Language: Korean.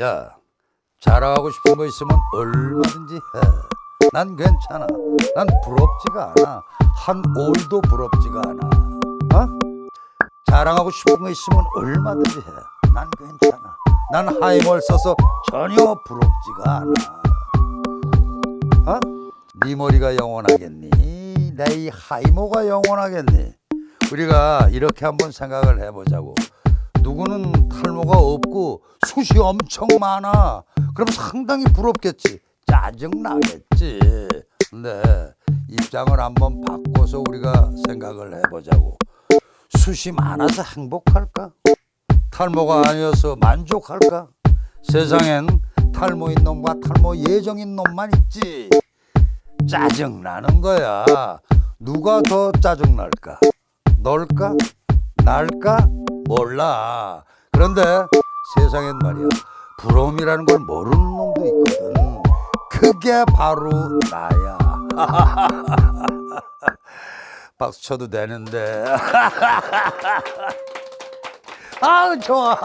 야, 자랑하고 싶은 거 있으면 얼마든지 해. 난 괜찮아. 난 부럽지가 않아. 한 올도 부럽지가 않아. 어? 자랑하고 싶은 거 있으면 얼마든지 해. 난 괜찮아. 난 하임을 써서 전혀 부럽지가 않아. 어? 네 머리가 영원하겠니? 내 이 하이모가 영원하겠니? 우리가 이렇게 한번 생각을 해보자고. 누구는 탈모가 없고 숱이 엄청 많아. 그럼 상당히 부럽겠지. 짜증 나겠지. 근데 입장을 한번 바꿔서 우리가 생각을 해보자고. 숱이 많아서 행복할까? 탈모가 아니어서 만족할까? 세상엔 탈모인 놈과 탈모 예정인 놈만 있지. 짜증 나는 거야. 누가 더 짜증 날까? 널까? 날까? 몰라. 그런데 세상엔 말이야. 부러움이라는 걸 모르는 놈도 있거든. 그게 바로 나야. 박수 쳐도 되는데. 아우 좋아.